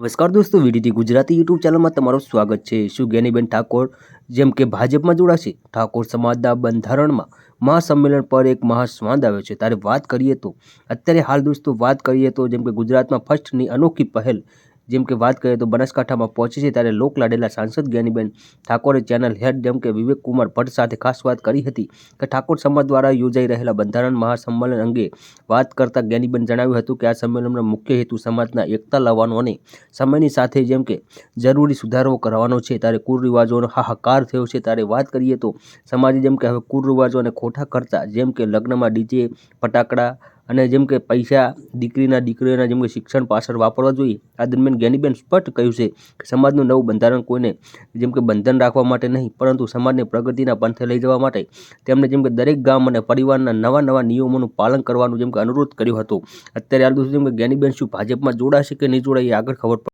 નમસ્કાર દોસ્તો, VDT Gujarati YouTube ચેનલમાં તમારું સ્વાગત છે. શું જ્ઞાનીબેન ઠાકોર, જેમ કે ભાજપમાં જોડાશે? ઠાકોર સમાજના બંધારણમાં મહાસંમેલન પર એક મહાસ્વાદ આવ્યો છે. ત્યારે વાત કરીએ તો, અત્યારે હાલ દોસ્તો વાત કરીએ તો, જેમ કે ગુજરાતમાં ફર્સ્ટની અનોખી પહેલ જેમ કે વાત કરીએ તો બનાસકાંઠામાં પહોંચી છે ત્યારે લોક લાડેલા સાંસદ જ્ઞાનીબેન ઠાકોરે ચેનલ હેડ જેમ કે વિવેક કુમાર ભટ્ટ સાથે ખાસ વાત કરી હતી કે ઠાકોર સમાજ દ્વારા યોજાઈ રહેલા બંધારણ મહાસંમેલન અંગે વાત કરતા જ્ઞાનીબેન જણાવ્યું હતું કે આ સંમેલનનો મુખ્ય હેતુ સમાજના એકતા લાવવાનો અને સમયની સાથે જેમ કે જરૂરી સુધારો કરવાનો છે. ત્યારે કુરિવાજોનો હાહાકાર થયો છે. ત્યારે વાત કરીએ તો સમાજે જેમ કે હવે કુરિવાજો અને ખોટા કરતા જેમ કે લગ્નમાં ડીજે, ફટાકડા અને જેમ કે પૈસા, દીકરીના દીકરીઓના જેમ કે શિક્ષણ પાછળ વાપરવા જોઈએ, આ દરમિયાન જ્ઞાનીબેન સ્પષ્ટ કહ્યું છે કે સમાજનું નવું બંધારણ કોઈને જેમ કે બંધન રાખવા માટે નહીં, પરંતુ સમાજને પ્રગતિના પંથે લઈ જવા માટે તેમને જેમ કે દરેક ગામ અને પરિવારના નવા નવા નિયમોનું પાલન કરવાનું જેમ કે અનુરોધ કર્યો હતો. અત્યારે આ દોસ્તો જેમ કે જ્ઞાનીબેન શું ભાજપમાં જોડાશે કે નહીં જોડાય એ આગળ ખબર પડે